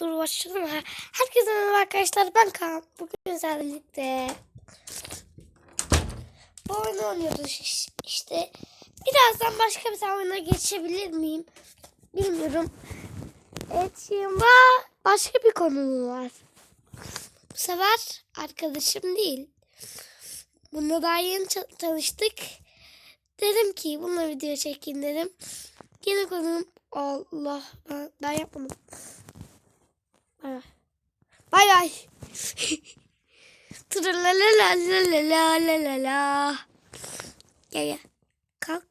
Dur başlayalım. Herkese merhaba arkadaşlar. Ben Kaan. Bugün sizlerle bu oyunu oynuyoruz iş- işte. Birazdan başka bir tane oyuna geçebilir miyim? Bilmiyorum. Evet şimdi. Başka bir konum var. Bu sefer arkadaşım değil. Bununla daha yeni tanıştık. Dedim ki bununla video çekeyim dedim. Yeni konum Allah ben yapmadım. Bay bay. Tralalalalalalala. Gel gel. Kalk.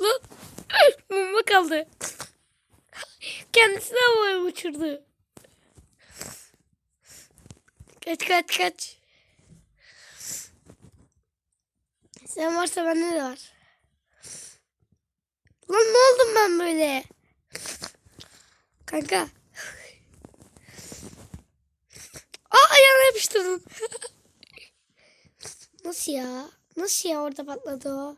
Lan. Mumma kaldı. Kendisini havaya uçurdu. Kaç kaç kaç. Sen varsa bende de var. Lan ne oldum ben böyle? Kanka. Aa ayağına yapıştırdım. Nasıl ya? Nasıl ya orada patladı o?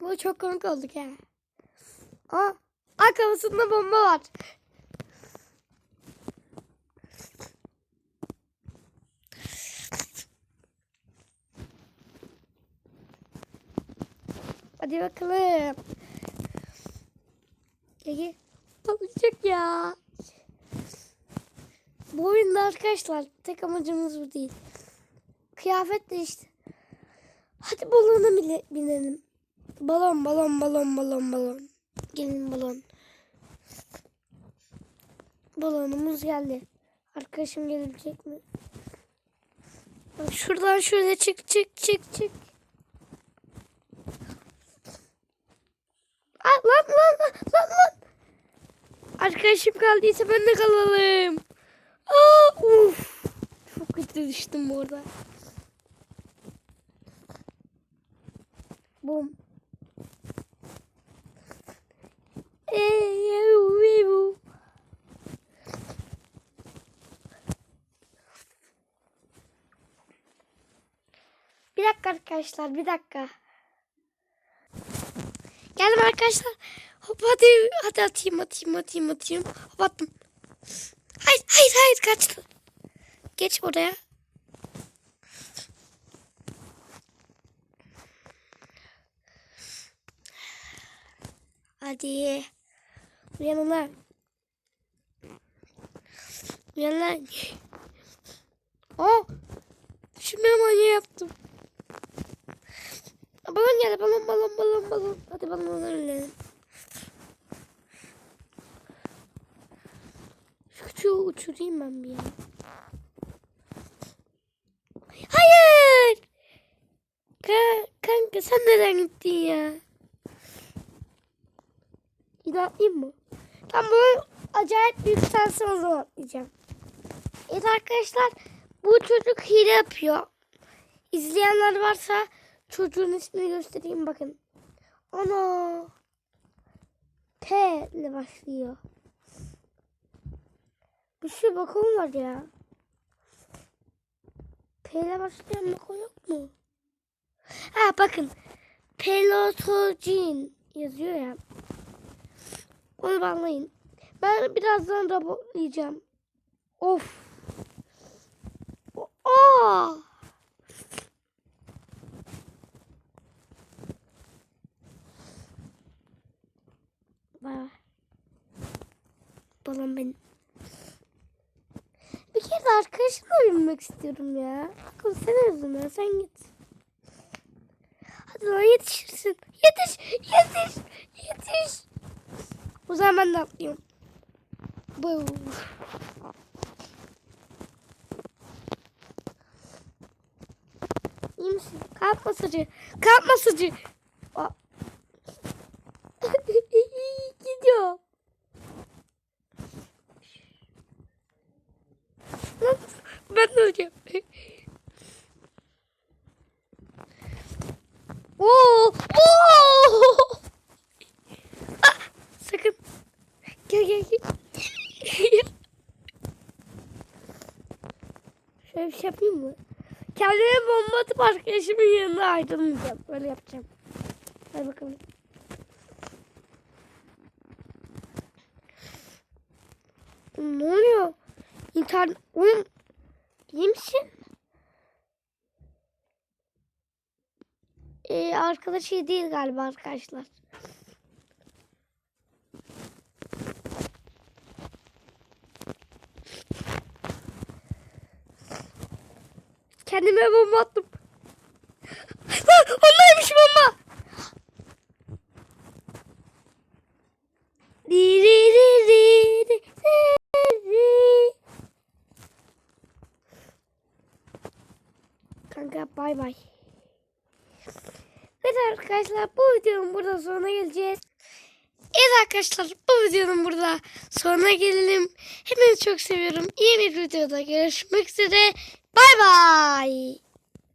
Bu çok komik olduk ha. Aa, aa bomba var. Hadi bakalım. Gel Patlayacak ya. Bu oyunda arkadaşlar tek amacımız bu değil. Kıyafet değişti. Hadi balona bile binelim. Balon balon balon balon balon. Gelin balon. Balonumuz geldi. Arkadaşım gelebilecek mi? Şuradan şöyle çık çık çık çık. Aa, lan lan lan lan lan. Arkadaşım kaldıysa ben de kalalım. Aa, uf. Çok kötü düştüm bu arada. Bum. Bir dakika arkadaşlar bir dakika. Geldim arkadaşlar. Hop hadi hadi atayım atayım atayım atayım. Hop attım. Hayır hayır hayır kaçtı. Geç oraya. Hadi. Uyanın lan. Uyan lan. Aa. Düşünmeye manyağı yaptım. Balon geldi balon balon balon balon. Hadi balonları ölelim. Şu uçurayım ben bir ya. Hayır. Ka kanka sen neden gittin ya? Bir daha atlayayım mı? Tam bunu acayip büyük sensin o zaman atlayacağım. Evet arkadaşlar bu çocuk hile yapıyor. İzleyenler varsa çocuğun ismini göstereyim bakın. Ana. P ile başlıyor. Bir şey bakalım var ya. P ile başlayan bakım yok mu? Ha bakın. Pelotogin yazıyor ya. Onu banlayın. Ben birazdan robotlayacağım. Of. Aa! Bay. Balon benim. De arkadaşımla binmek istiyorum ya. Bakın sen özüm ya sen git. Hadi lan yetişirsin. Yetiş, yetiş, yetiş. O zaman ben de atlıyorum. Bu. İyi misin? Kalp masajı. Kalp masajı. Aa. Gidiyor. Lan, Ben de öleceğim. Oo! Oo! Ah, sakın. Gel gel gel. Şöyle bir şey yapayım mı? Kendime bomba atıp arkadaşımın yanına ayrılmayacağım. Böyle yapacağım. Hadi bakalım. Ne oluyor? İnternet... Oyun... İyi misin? Ee, arkadaş iyi değil galiba arkadaşlar. Kendime bomba attım. Ondaymış bomba. Bay bay. Evet arkadaşlar bu videonun burada sonuna geleceğiz. Evet arkadaşlar bu videonun burada sonuna gelelim. Hepinizi çok seviyorum. İyi bir videoda görüşmek üzere. Bay bay.